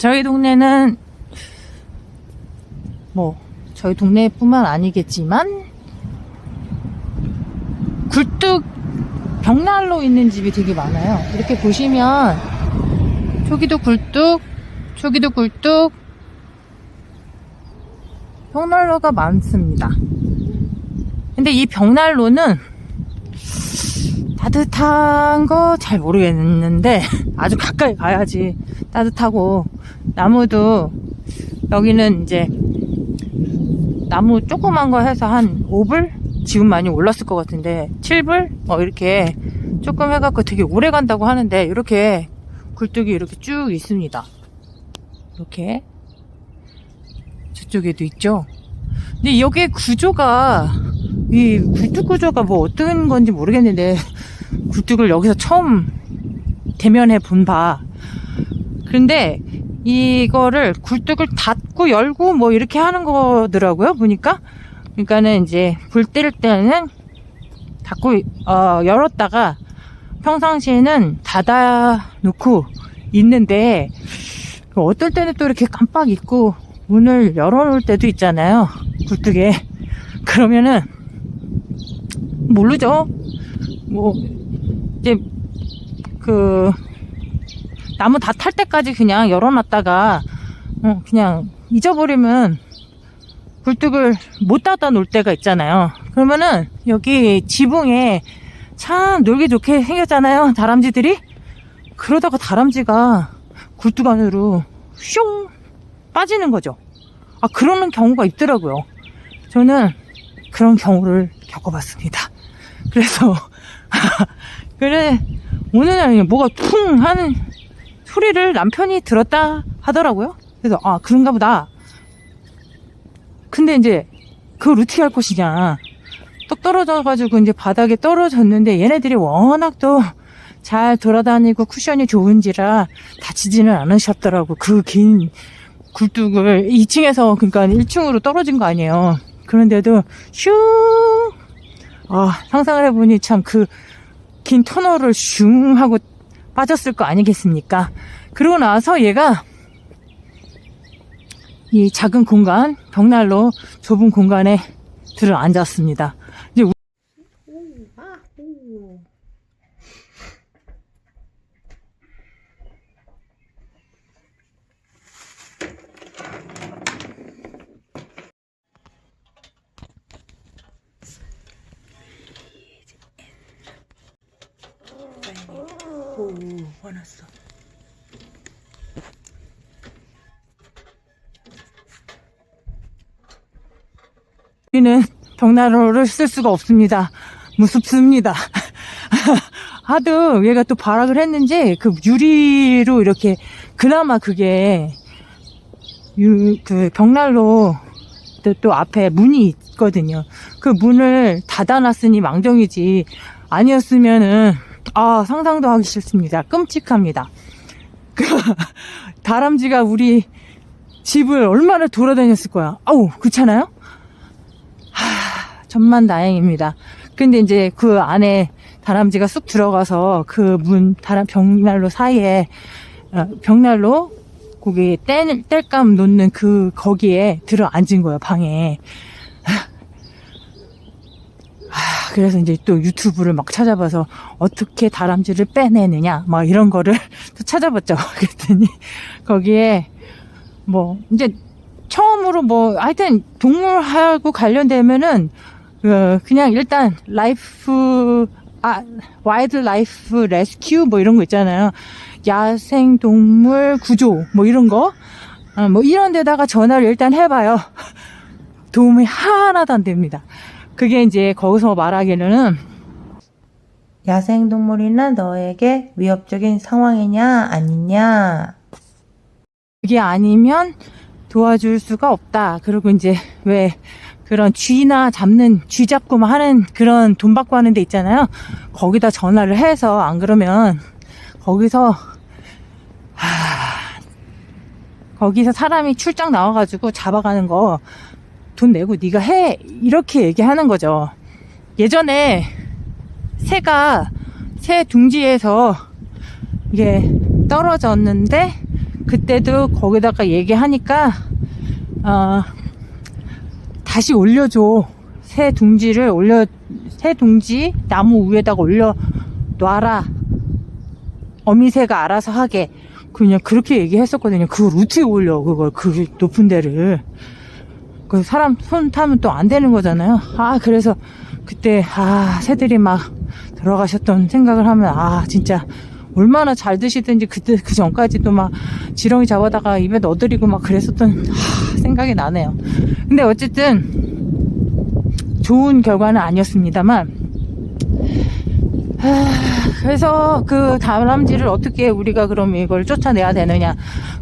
저희 동네는 뭐 저희 동네뿐만 아니겠지만 굴뚝 벽난로 있는 집이 되게 많아요. 이렇게 보시면 저기도 굴뚝, 저기도 굴뚝, 벽난로가 많습니다. 근데 이 벽난로는 따뜻한 거 잘 모르겠는데 아주 가까이 가야지 따뜻하고 나무도 여기는 이제 나무 조그만 거 해서 한 5불? 지금 많이 올랐을 것 같은데 7불? 뭐 이렇게 조금 해갖고 되게 오래 간다고 하는데 이렇게 굴뚝이 이렇게 쭉 있습니다. 이렇게 저쪽에도 있죠. 근데 여기 구조가 이 굴뚝 구조가 뭐 어떤 건지 모르겠는데 굴뚝을 여기서 처음 대면해 본 바. 근데 이거를 굴뚝을 닫고 열고 뭐 이렇게 하는 거더라고요. 보니까. 그러니까는 이제 불뗄 때는 닫고 어, 열었다가 평상시에는 닫아 놓고 있는데 어떨 때는 또 이렇게 깜빡 잊고 문을 열어놓을 때도 있잖아요. 굴뚝에. 그러면은 모르죠. 뭐 이제 그 나무 다 탈 때까지 그냥 열어놨다가 어, 그냥 잊어버리면 굴뚝을 못 닫아 놓을 때가 있잖아요. 그러면은 여기 지붕에 참 놀기 좋게 생겼잖아요. 다람쥐들이. 그러다가 다람쥐가 굴뚝 안으로 슝 빠지는 거죠. 아 그러는 경우가 있더라고요. 저는 그런 경우를 겪어봤습니다. 그래서 그래 오늘은 뭐가 퉁 하는 소리를 남편이 들었다 하더라고요. 그래서 아 그런가 보다. 근데 이제 그걸 어떻게 할 것이냐. 떡 떨어져가지고 이제 바닥에 떨어졌는데 얘네들이 워낙 또 잘 돌아다니고 쿠션이 좋은지라 다치지는 않으셨더라고. 그 긴 굴뚝을 2층에서 그러니까 1층으로 떨어진 거 아니에요. 그런데도 슝 아, 상상을 해보니 참 그 긴 터널을 슝 하고 빠졌을 거 아니겠습니까? 그러고 나서 얘가 이 작은 공간, 벽난로 좁은 공간에 들어 앉았습니다. 이제 우- 오, 화났어. 우리는 벽난로를 쓸 수가 없습니다. 무섭습니다. 하도 얘가 또 발악을 했는지 그 유리로 이렇게 그나마 그게 유, 그 벽난로 또, 또 앞에 문이 있거든요. 그 문을 닫아놨으니 망정이지 아니었으면은 아 상상도 하기 싫습니다. 끔찍합니다. 그 다람쥐가 우리 집을 얼마나 돌아다녔을 거야. 아우 그렇잖아요. 하, 천만 다행입니다. 근데 이제 그 안에 다람쥐가 쑥 들어가서 그 문 다람 벽난로 사이에 어, 벽난로 거기 뗄 뗄감 놓는 그 거기에 들어 앉은 거예요 방에. 아, 그래서 이제 또 유튜브를 막 찾아봐서 어떻게 다람쥐를 빼내느냐 막 이런 거를 또 찾아봤죠. 그랬더니 거기에 뭐 이제 처음으로 뭐 하여튼 동물하고 관련되면은 그 그냥 일단 라이프 아 와일드 라이프 레스큐 뭐 이런 거 있잖아요. 야생 동물 구조 뭐 이런 거. 아, 뭐 이런 데다가 전화를 일단 해봐요. 도움이 하나도 안 됩니다. 그게 이제 거기서 말하기는 야생동물이나 너에게 위협적인 상황이냐 아니냐 그게 아니면 도와줄 수가 없다. 그리고 이제 왜 그런 쥐나 잡는 쥐 잡고 막 하는 그런 돈 받고 하는 데 있잖아요. 거기다 전화를 해서 안 그러면 거기서 하, 거기서 사람이 출장 나와가지고 잡아가는 거 돈 내고 네가 해! 이렇게 얘기하는 거죠. 예전에 새가 새 둥지에서 이게 떨어졌는데 그때도 거기다가 얘기하니까 어, 다시 올려줘. 새 둥지를 올려 새 둥지 나무 위에다가 올려 놔라. 어미새가 알아서 하게. 그냥 그렇게 얘기했었거든요. 그걸 어떻게 올려 그걸. 그 높은 데를 그 사람 손 타면 또 안 되는 거잖아요. 아 그래서 그때 아 새들이 막 들어가셨던 생각을 하면 아 진짜 얼마나 잘 드시든지 그때 그 전까지도 막 지렁이 잡아다가 입에 넣어드리고 막 그랬었던 하, 생각이 나네요. 근데 어쨌든 좋은 결과는 아니었습니다만 하, 그래서 그 다람쥐를 어떻게 우리가 그럼 이걸 쫓아내야 되느냐.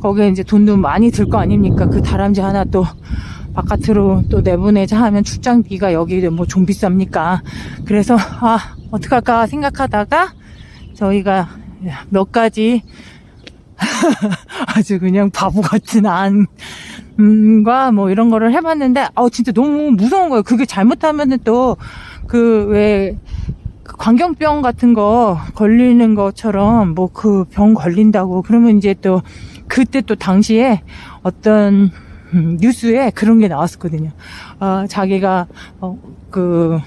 거기에 이제 돈도 많이 들 거 아닙니까? 그 다람쥐 하나 또 바깥으로 또 내보내자 하면 출장비가 여기 뭐 좀 비쌉니까 그래서 아 어떡할까 생각하다가 저희가 몇 가지 아주 그냥 바보 같은 안과 뭐 이런 거를 해봤는데 아 진짜 너무 무서운 거예요. 그게 잘못하면은 또 그 왜 광견병 같은 거 걸리는 것처럼 뭐 그 병 걸린다고 그러면 이제 또 그때 또 당시에 어떤 음, 뉴스에 그런 게 나왔었거든요. 아 자기가 어, 그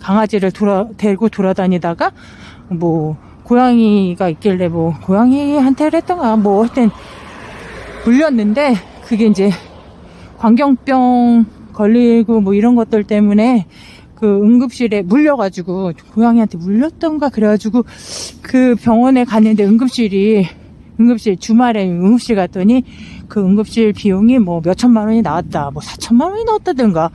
강아지를 돌아 데리고 돌아다니다가 뭐 고양이가 있길래 뭐 고양이한테를 했던가 뭐 하여튼 물렸는데 그게 이제 광견병 걸리고 뭐 이런 것들 때문에 그 응급실에 물려가지고 고양이한테 물렸던가 그래가지고 그 병원에 갔는데 응급실이 응급실 주말에 응급실 갔더니 그 응급실 비용이 뭐 몇천만 원이 나왔다 뭐 사천만 원이 나왔다든가.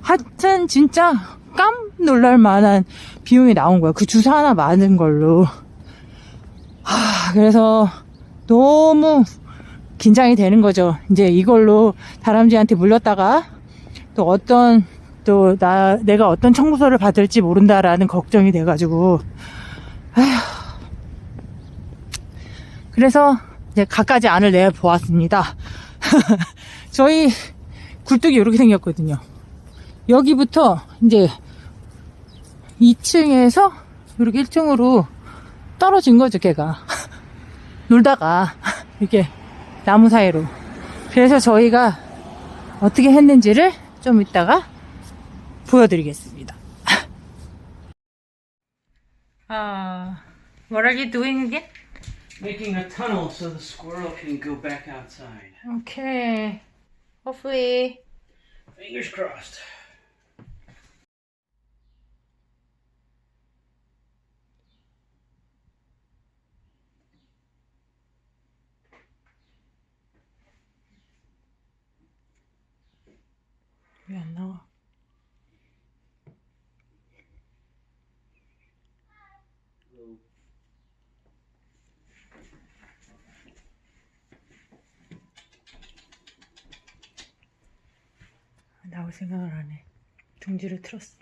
하여튼 진짜 깜 놀랄 만한 비용이 나온 거야 그 주사 하나 맞은 걸로. 하, 그래서 너무 긴장이 되는 거죠. 이제 이걸로 다람쥐한테 물렸다가 또 어떤 또 나 내가 어떤 청구서를 받을지 모른다라는 걱정이 돼가지고. 아휴. 그래서 이제 갖가지 안을 내 보았습니다. 저희 굴뚝이 이렇게 생겼거든요. 여기부터 이제 2층에서 이렇게 1층으로 떨어진 거죠, 걔가. 놀다가, 이렇게 나무 사이로. 그래서 저희가 어떻게 했는지를 좀 이따가 보여드리겠습니다. 아, what are you doing again? Making a tunnel so the squirrel can go back outside. Okay. Hopefully. Fingers crossed. 왜안 나올 생각을 안 해. 둥지를 틀었어.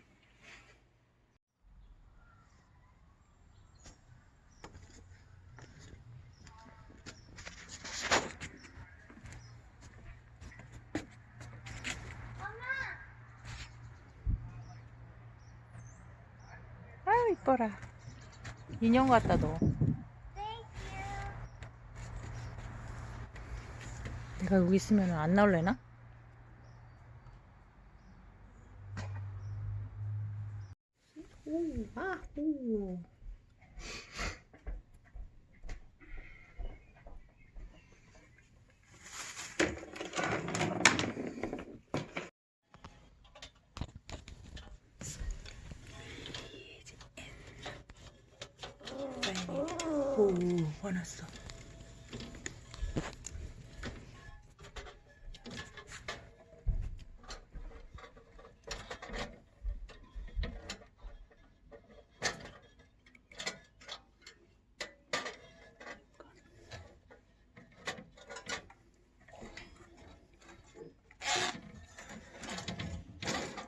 아유 이뻐라. 인형 같다 너. 내가 여기 있으면 안 나올래나? 아, 오. 오, 화났어.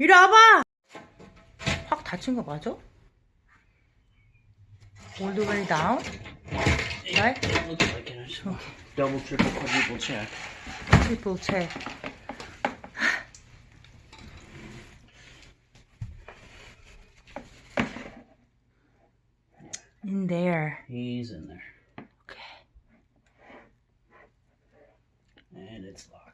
이리 와봐! 확 다친 거 맞아? All the way down? Right? Looks like it. Double, triple, quadruple check. Triple check. In there. He's in there. Okay. And it's locked.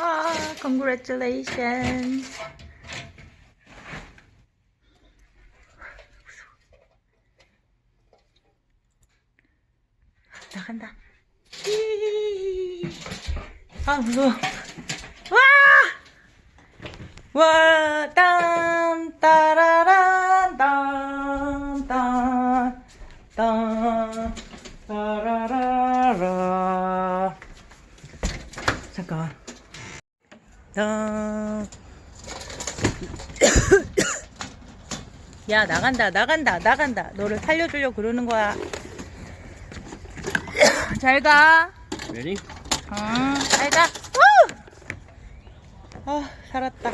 아, congratulations. 나간다. 이. 아, 무서워. 와! 와, 딴, 따라란, 딴, 딴, 딴, 따라라라. 잠깐. 딴. 야, 나간다, 나간다, 나간다. 너를 살려주려고 그러는 거야. 잘 가. Ready? 응, 잘 가. 우! 아, 살았다.